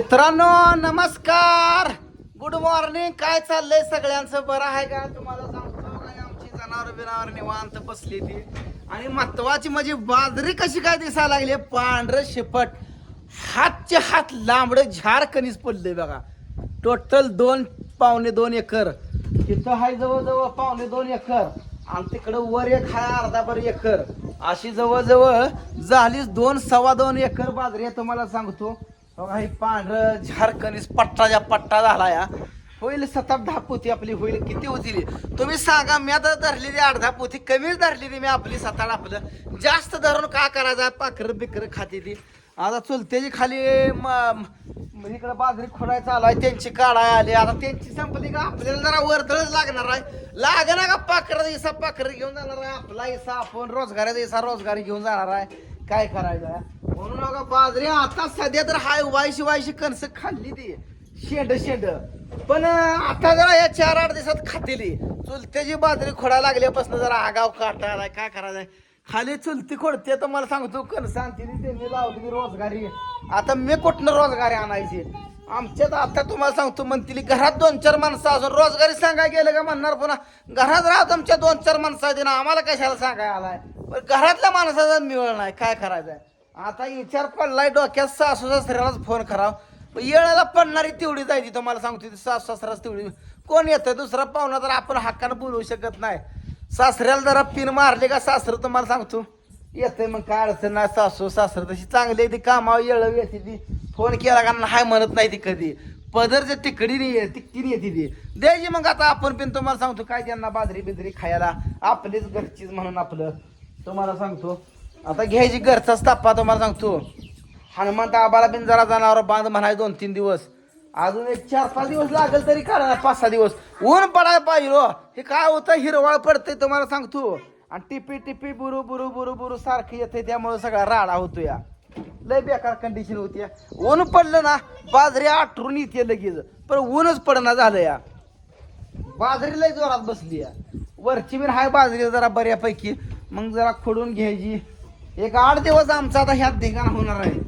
मित्रांनो नमस्कार. Good morning काय चाललंय सगळ्यांचं? बरं आहे का? तुम्हाला सांगतो काय आमची जनावर बिनावर निवांत बसली ती. आणि महत्वाची म्हणजे बाजरी कशी काय दिसायला लागली? पांढरं शेपट. हातचे हात लांबडं झार कणीस पडले बघा. टोटल दोन पावणे दोन एकर. तिथं हाय जवळजवळ पावणे दोन एकर. आणि तिकडं वर एक हाय अर्धाभर एकर. अशी जवळजवळ झालीच दोन सव्वा दोन एकर बाजरी आहे तुम्हाला सांगतो. काही पांढर पांढरं झारकणीस पट्टाच्या पट्टा झाला या होईल सात आठ दहा पोती आपली होईल किती उचली तुम्ही सांगा मी आता धरलेली अर्धा आठ दहा पोती कमीच धरली ती मी आपली सात आठ आपलं. जास्त धरून का करायचं? पाखरं बिकर खाते ती. आता चुलत्याची खाली म म्हणजे इकडे बाजरी खोडायचा आलाय आहे त्यांची काढाय आली. आता त्यांची संपली का? आपल्याला जरा वर्दळच लागणार आहे. लागणार का पाखर? इसा पाखरं घेऊन जाणार आहे. आपला इसा आपण रोजगाराचा इसा रोजगारी घेऊन जाणार आहे. काय करायचं? म्हणून बघा बाजरी आता सध्या तर हाय वायशी वायशी कणस खाल्ली ती. शेंड शेंड. पण आता जरा या चार आठ दिवसात खातेली. चुलत्याची बाजरी खोडा लागल्यापासून जरा आगाव काटायला काय करायचंय खाली चुलती खोडते तर मला सांगतो कणस आणते त्यांनी लावली रोजगारी. आता मी कुठनं रोजगारी आणायची? आमच्यात आता तुम्हाला सांगतो म्हणतील घरात दोन चार माणसं असून रोजगारी सांगाय गेलं का म्हणणार पुन्हा? घरात राहत आमच्या दोन चार माणसं आहेत ना आम्हाला कशाला सांगाय आलाय? पण घरातल्या माणसाचा मिळ नाही. काय करायचं आता विचार पडलाय डोक्यात सासू सासऱ्यालाच फोन करावा. येळाला पडणारी तेवढी जायची तुम्हाला सांगतो ती सासू सासराच तेवढी. कोण येतं दुसरा पाहुणा तर आपण हक्कानं बोलवू शकत नाही. सासऱ्याला जरा पिन मारले का सासरं तुम्हाला सांगतो. येतंय मग काय अडचण नाही सासू सासरं तशी चांगली आहे ती कामावर येळ येते ती फोन केला का हाय म्हणत नाही ती कधी. पदरच्या तिकडीने ये तिकडीने येते ती द्यायची मग आता आपण पण तुम्हाला सांगतो काय त्यांना बाजरी बिजरी खायला. आपलीच घरचीच म्हणून आपलं. तुम्हाला सांगतो. आता घ्यायची घरचाच ताप्पा तुम्हाला सांगतो. हनुमंत आबाला बिन जरा जनावर बांध म्हणाय दोन तीन दिवस. अजून एक चार पाच दिवस लागेल तरी काढा पाच सहा दिवस. ऊन पडायला पाहिजे हो. हे. काय होतं? हिरवाळ पडतंय तुम्हाला सांगतो. आणि टिपी टिपी बुरू बुरू बुरू बुरू सारखं येते त्यामुळे सगळा राडा होतो या लय बेकार कंडिशन होती ऊन पडलं ना बाजरी आठरून येते लगेच. पण ऊनच पडना झालं या बाजरी लय जोरात बसली या वरची बिन हाय बाजरी जरा बऱ्यापैकी. मग जरा खोडून घ्यायची. एक आठ दिवस आमचा आता ह्यात ठिकाण होणार आहे.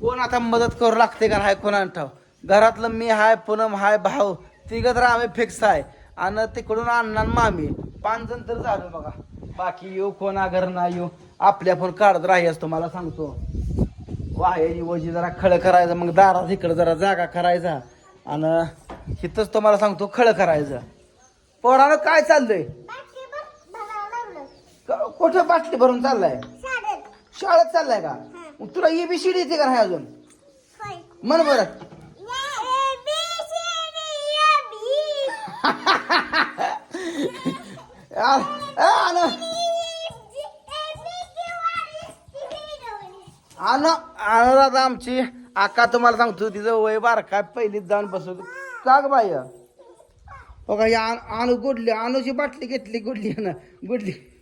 कोण आता मदत करू लागते का हाय कोणा ठाव घरातलं मी हाय पूनम हाय भाऊ तिघं तर आम्ही फिक्स आहे. आणि तिकडून आणणार मामी पाच जण तर झालं बघा. बाकी येऊ कोणा घर नाही येऊ. आपल्या पण काढत राहायच तुम्हाला सांगतो. वाह्याची वजी जरा खळ करायचं मग दारात इकडं जरा जागा करायचा. आणि इथंच तुम्हाला सांगतो खळ करायचं. पोरानं काय चाललंय? क- कुठं बाटली भरून चाललाय? शाळेत. चाललाय का? मग तुला एबीसीडी येते का नाही अजून? म्हण बरं. आ- आ, आण आण आण आता आमची. आका तुम्हाला सांगतो तिचं वय बार काय पहिलीच जाऊन बसवतो का ग बाई? हो का या आणू गुडली आणूची बाटली घेतली गुडली ना गुडली.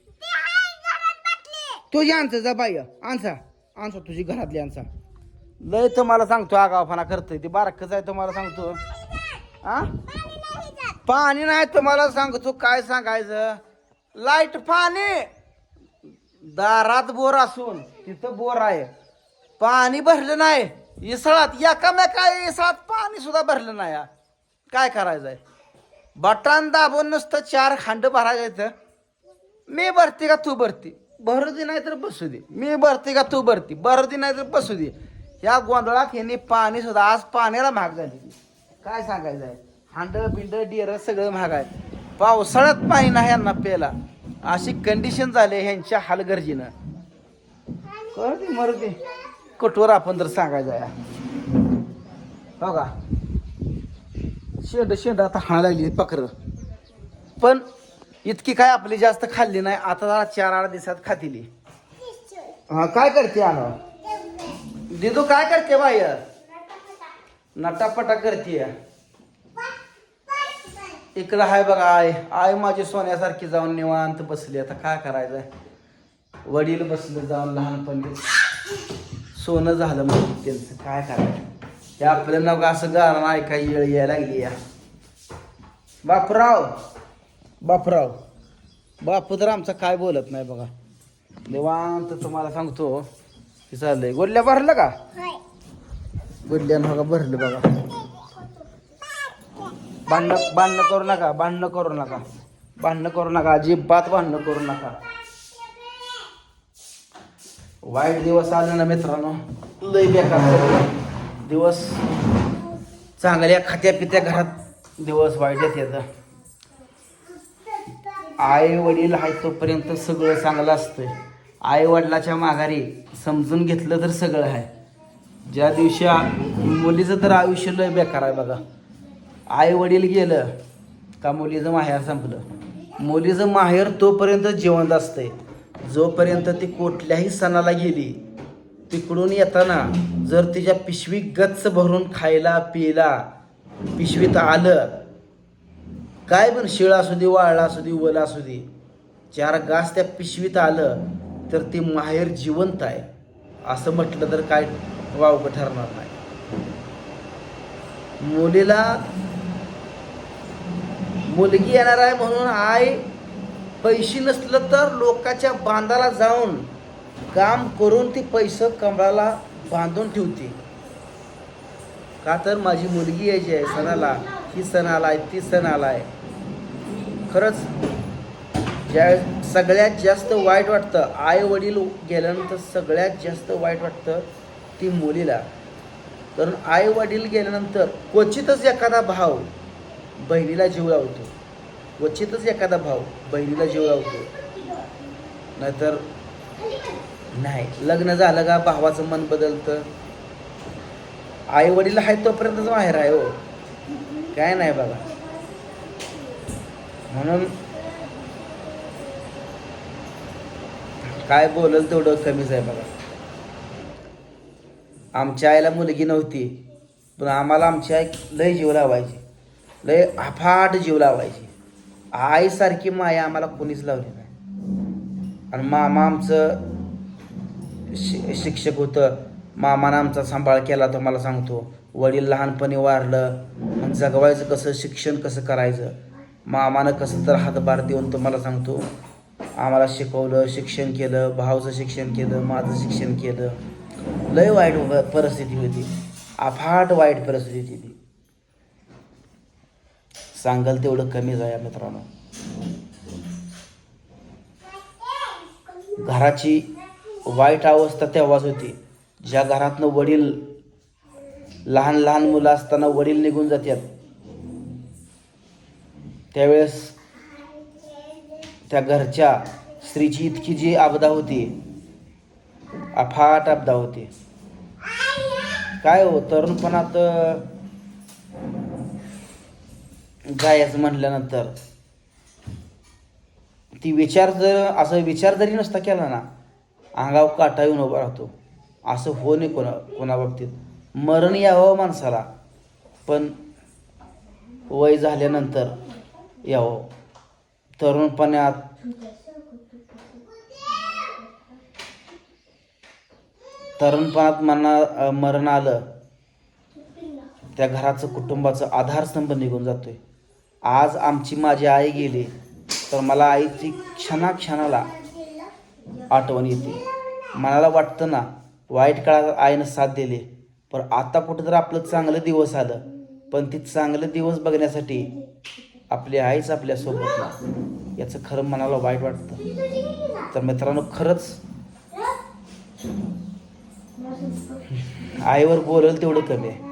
तुझी यांचं जा बाई. आणसा आणसा तुझी घरातली आणसा लय तुम्हाला सांगतो आगावपणा करतोय. ते बारकच आहे तुम्हाला सांगतो. हा? पाणी नाही तुम्हाला सांगतो काय सांगायचं? लाइट पाणी. दारात बोर असून तिथं बोर आहे. पाणी भरलं नाही. इसळात एकामेका इसळात पाणी सुद्धा भरलं नाही. हा. काय करायचंय बटान दाबून नुसतं चार खांड भरायचं मी भरते का तू भरती? भरू दे नाही तर बसू दे. मी भरते का तू भरती? भरू दे नाही तर बसू दे. या गोंधळात यांनी पाणी सुद्धा आज पाण्याला महाग झाली. काय सांगायचं आहे? हांडळ बिंड डिअर सगळं महाग आहे. पावसाळ्यात पाणी नाही यांना प्यायला. अशी कंडिशन झाली ह्यांच्या हालगर्जीनं. करू दे मरू दे कठोर आपण तर सांगायचं आहे. हो का? शेंड शेंड आता हाणा लागली पकर. पण इतकी काय आपली जास्त खाल्ली नाही आता जरा चार आठ दिवसात खातीली. हा काय करते आलो दिदू काय करते बाय नटापटा करते. इकडं हाय बघा आय आय माझी सोन्यासारखी जाऊन निवांत बसली. आता काय करायचंय वडील बसले जाऊन लहानपणी. सोनं झालं मग त्यांचं काय करायचं? ते आपल्या नका असं गाणं ऐकाय येळ यायला लागली या. बापराव बापराव. बापू तर आमचा काय बोलत नाही बघा. निवांत तुम्हाला सांगतो की चाललंय. गोल्ल्या भरलं का? गुड्ड्यानं बघा भरलं बघा. भांडणं भांडणं करू नका भांडणं करू नका. भांडणं करू नका अजिबात भांडणं करू नका. वाईट दिवस आले ना मित्रांनो लय बेकार दिवस चांगल्या खात्या पित्या घरात दिवस वाईट येतात. आई वडील आहे तोपर्यंत सगळं चांगलं असतंय. आई वडिलाच्या माघारी समजून घेतलं तर सगळं आहे. ज्या दिवशी मुलीचं तर आयुष्य लय बेकार आहे बघा. आई वडील गेलं का मुलीचं माहेर संपलं? मुलीचं माहेर तोपर्यंत जिवंत असतंय. जोपर्यंत ती कुठल्याही सणाला गेली तिकडून येताना जर तिच्या पिशवी गच्च भरून खायला पियला पिशवीत आलं काय पण शिळ असू दे वाळला असू दे वला असू दे चार घास त्या पिशवीत आलं तर ते माहेर जिवंत आहे. असं म्हटलं तर काय वावगं ठरणार नाही. मुलीला मुलगी येणार आहे म्हणून आई पैसे नसलं तर लोकाच्या बांधाला जाऊन काम करून ती पैसे कमळाला बांधून ठेवते. का तर माझी मुलगी आहे जी आहे सणाला. ही सण आहे ती सण आहे. खरंच ज्या सगळ्यात जास्त वाईट वाटतं आई वडील गेल्यानंतर सगळ्यात जास्त वाईट वाटतं ती मुलीला. कारण आई वडील गेल्यानंतर क्वचितच एखादा भाव बहिणीला जीव लावतो. क्वचितच एखादा भाव बहिणीला जीव लावतो. नाहीतर नाही. लग्न झालं का भावाचं मन बदलतं. आई वडील आहेत तोपर्यंतच माहेर आहे हो. काय नाही बघा. म्हणून काय बोलल तेवढं कमीच आहे बघा. आमच्या आईला मुलगी नव्हती पण आम्हाला आमची आई लय जीव लावायची. लय अफाट जीव लावायची. आईसारखी माया आम्हाला कोणीच लावली नाही. आणि मामा आमचं शि शिक्षक होतं. मामानं आमचा सांभाळ केला तुम्हाला सांगतो. वडील लहानपणी वारलं. मग जगवायचं कसं शिक्षण कसं करायचं? मामानं कसं तर हातभार देऊन तुम्हाला सांगतो. आम्हाला शिकवलं शिक्षण केलं भावाचं शिक्षण केलं माझं शिक्षण केलं. लय वाईट परिस्थिती होती. अफाट वाईट परिस्थिती होती ती. सांगाल तेवढं कमीच आहे मित्रांनो. घराची वाईट अवस्था तेव्हाच होती. ज्या घरातनं वडील लहान लहान मुलं असताना वडील निघून जातात त्यावेळेस त्या घरच्या स्त्रीची इतकी जी आपदा होती अफाट आपदा होती. काय हो तरुणपणात जायचं म्हटल्यानंतर ती विचार जर असं विचार जरी नसता केला ना अंगाव काटा येऊन उभा राहतो. असं होऊ नये कोणा कोणाबाबतीत मरण यावं माणसाला पण वय झाल्यानंतर यावं. तरुणपणात तरुणपणात मना मरण आलं त्या घराचं कुटुंबाचं आधारस्तंभ निघून जातोय. आज आमची माझी आई गेली तर मला आईची क्षणाक्षणाला आठवण येते. मनाला वाटतं ना वाईट काळात आईनं साथ दिली. पण आता कुठं तर आपलं चांगलं दिवस आलं. पण ती चांगलं दिवस बघण्यासाठी आपली आईच आपल्यासोबत याचं खरं मनाला वाईट वाटतं. तर मित्रांनो खरंच आईवर बोलल तेवढं कमी आहे.